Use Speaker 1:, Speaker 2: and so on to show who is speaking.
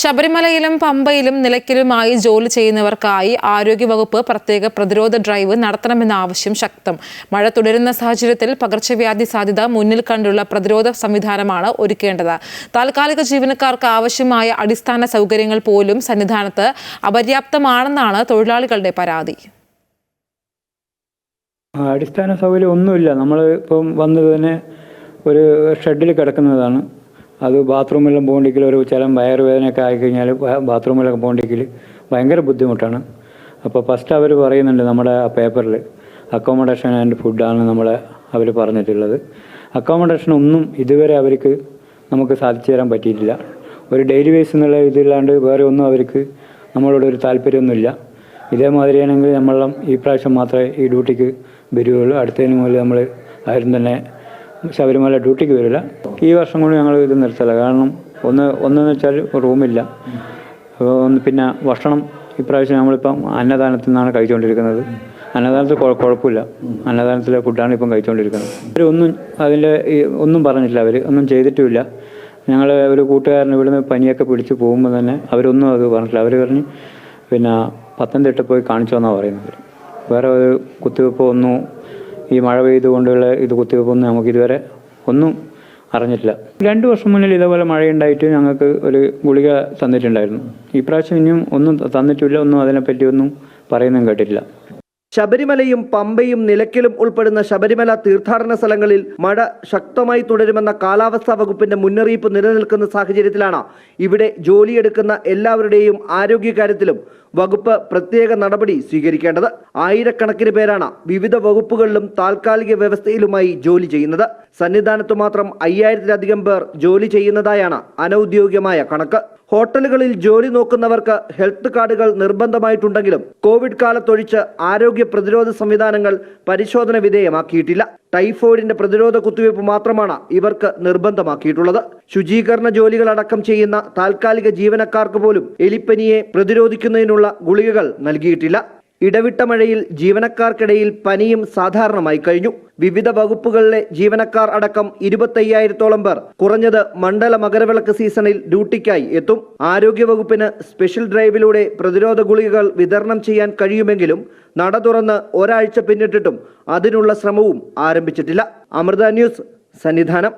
Speaker 1: ശബരിമലയിലും പമ്പയിലും നിലയ്ക്കലുമായി ജോലി ചെയ്യുന്നവർക്കായി ആരോഗ്യവകുപ്പ് പ്രത്യേക പ്രതിരോധ ഡ്രൈവ് നടത്തണമെന്ന ആവശ്യം ശക്തം. മഴ തുടരുന്ന സാഹചര്യത്തിൽ പകർച്ചവ്യാധി സാധ്യത മുന്നിൽ കണ്ടുള്ള പ്രതിരോധ സംവിധാനമാണ് ഒരുക്കേണ്ടത്. താൽക്കാലിക ജീവനക്കാർക്ക് ആവശ്യമായ അടിസ്ഥാന സൗകര്യങ്ങൾ പോലും സന്നിധാനത്ത് അപര്യാപ്തമാണെന്നാണ് തൊഴിലാളികളുടെ പരാതി.
Speaker 2: അടിസ്ഥാന സൗകര്യം ഒന്നുമില്ല. നമ്മൾ ഇപ്പം വന്നത് തന്നെ ഒരു ഷെഡിൽ കിടക്കുന്നതാണ്. അത് ബാത്റൂമെല്ലാം പോകണ്ടെങ്കിൽ ഒരു ചില വയറുവേദനയൊക്കെ ആയിക്കഴിഞ്ഞാൽ ബാത്റൂമിലൊക്കെ പോകണ്ടെങ്കിൽ ഭയങ്കര ബുദ്ധിമുട്ടാണ്. അപ്പോൾ ഫസ്റ്റ് അവർ പറയുന്നുണ്ട് നമ്മുടെ ആ പേപ്പറിൽ അക്കോമഡേഷൻ ആൻഡ് ഫുഡാണ് നമ്മളെ അവർ പറഞ്ഞിട്ടുള്ളത്. അക്കോമഡേഷൻ ഒന്നും ഇതുവരെ അവർക്ക് നമുക്ക് സാധിച്ചു തരാൻ പറ്റിയിട്ടില്ല. ഒരു ഡെയിലി ബേസ് എന്നുള്ള ഇതില്ലാണ്ട് വേറെ ഒന്നും അവർക്ക് നമ്മളോട് ഒരു താല്പര്യമൊന്നുമില്ല. ഇതേമാതിരിയാണെങ്കിൽ നമ്മളെല്ലാം ഈ പ്രാവശ്യം മാത്രമേ ഈ ഡ്യൂട്ടിക്ക് വരികയുള്ളൂ. അടുത്തതിന് മുതൽ നമ്മൾ ആരും തന്നെ ശബരിമല ഡ്യൂട്ടിക്ക് വരില്ല. ഈ വർഷം കൊണ്ട് ഞങ്ങൾ ഇത് നിർത്തില്ല കാരണം ഒന്ന് ഒന്നെന്ന് വെച്ചാൽ റൂമില്ല. ഒന്ന് പിന്നെ ഭക്ഷണം ഇപ്രാവശ്യം നമ്മളിപ്പം അന്നദാനത്തിൽ നിന്നാണ് കഴിച്ചുകൊണ്ടിരിക്കുന്നത് അന്നദാനത്തിൽ കുഴ- കുഴപ്പമില്ല അന്നദാനത്തിലെ ഫുഡാണ് ഇപ്പം കഴിച്ചുകൊണ്ടിരിക്കുന്നത് അവരൊന്നും അതിന്റെ ഒന്നും പറഞ്ഞില്ല അവർ ഒന്നും ചെയ്തിട്ടുമില്ല. ഞങ്ങൾ ഒരു കൂട്ടുകാരൻ ഇവിടുന്ന് പനിയൊക്കെ പിടിച്ച് പോകുമ്പോൾ തന്നെ അവരൊന്നും അത് പറഞ്ഞിട്ടില്ല. അവർ പറഞ്ഞ് പിന്നെ പത്തനംതിട്ട പോയി കാണിച്ചു വന്നാണ് പറയുന്നത്. വേറെ ഒരു കുത്തിവെപ്പോ ഒന്നും ഈ മഴ പെയ്തുകൊണ്ടുള്ള ഇത് കുത്തിവെപ്പൊന്നും നമുക്ക് ഇതുവരെ ഒന്നും അറിഞ്ഞിട്ടില്ല. രണ്ട് വർഷം മുന്നിൽ ഇതേപോലെ മഴയുണ്ടായിട്ട് ഞങ്ങൾക്ക് ഒരു ഗുളിക തന്നിട്ടുണ്ടായിരുന്നു. ഈ പ്രാവശ്യം ഇനിയും ഒന്നും തന്നിട്ടില്ല ഒന്നും അതിനെപ്പറ്റി ഒന്നും പറയുന്നതും കേട്ടിട്ടില്ല.
Speaker 3: ശബരിമലയും പമ്പയും നിലയ്ക്കലും ഉൾപ്പെടുന്ന ശബരിമല തീർത്ഥാടന സ്ഥലങ്ങളിൽ മഴ ശക്തമായി തുടരുമെന്ന കാലാവസ്ഥാ വകുപ്പിന്റെ മുന്നറിയിപ്പ് നിലനിൽക്കുന്ന സാഹചര്യത്തിലാണ് ഇവിടെ ജോലിയെടുക്കുന്ന എല്ലാവരുടെയും ആരോഗ്യകാര്യത്തിലും വകുപ്പ് പ്രത്യേക നടപടി സ്വീകരിക്കേണ്ടത്. ആയിരക്കണക്കിന് പേരാണ് വിവിധ വകുപ്പുകളിലും താൽക്കാലിക വ്യവസ്ഥയിലുമായി ജോലി ചെയ്യുന്നത്. സന്നിധാനത്തു മാത്രം അയ്യായിരത്തിലധികം പേർ ജോലി ചെയ്യുന്നതായാണ് അനൌദ്യോഗികമായ കണക്ക്. ഹോട്ടലുകളിൽ ജോലി നോക്കുന്നവർക്ക് ഹെൽത്ത് കാർഡുകൾ നിർബന്ധമായിട്ടുണ്ടെങ്കിലും കോവിഡ് കാലത്തൊഴിച്ച് ആരോഗ്യ പ്രതിരോധ സംവിധാനങ്ങൾ പരിശോധന വിധേയമാക്കിയിട്ടില്ല. ടൈഫോയിഡിന്റെ പ്രതിരോധ കുത്തിവയ്പ് മാത്രമാണ് ഇവർക്ക് നിർബന്ധമാക്കിയിട്ടുള്ളത്. ശുചീകരണ ജോലികൾ അടക്കം ചെയ്യുന്ന താൽക്കാലിക ജീവനക്കാർക്ക് പോലും എലിപ്പനിയെ പ്രതിരോധിക്കുന്നതിനുള്ള ഗുളികകൾ നൽകിയിട്ടില്ല. ഇടവിട്ട മഴയിൽ ജീവനക്കാർക്കിടയിൽ പനിയും സാധാരണമായി കഴിഞ്ഞു. വിവിധ വകുപ്പുകളിലെ ജീവനക്കാർ അടക്കം ഇരുപത്തയ്യായിരത്തോളം പേർ കുറഞ്ഞത് മണ്ഡല മകരവിളക്ക് സീസണിൽ ഡ്യൂട്ടിക്കായി എത്തും. ആരോഗ്യവകുപ്പിന് സ്പെഷ്യൽ ഡ്രൈവിലൂടെ പ്രതിരോധ ഗുളികകൾ വിതരണം ചെയ്യാൻ കഴിയുമെങ്കിലും നട തുറന്ന് ഒരാഴ്ച പിന്നിട്ടിട്ടും അതിനുള്ള ശ്രമവും ആരംഭിച്ചിട്ടില്ല. അമൃത ന്യൂസ് സന്നിധാനം.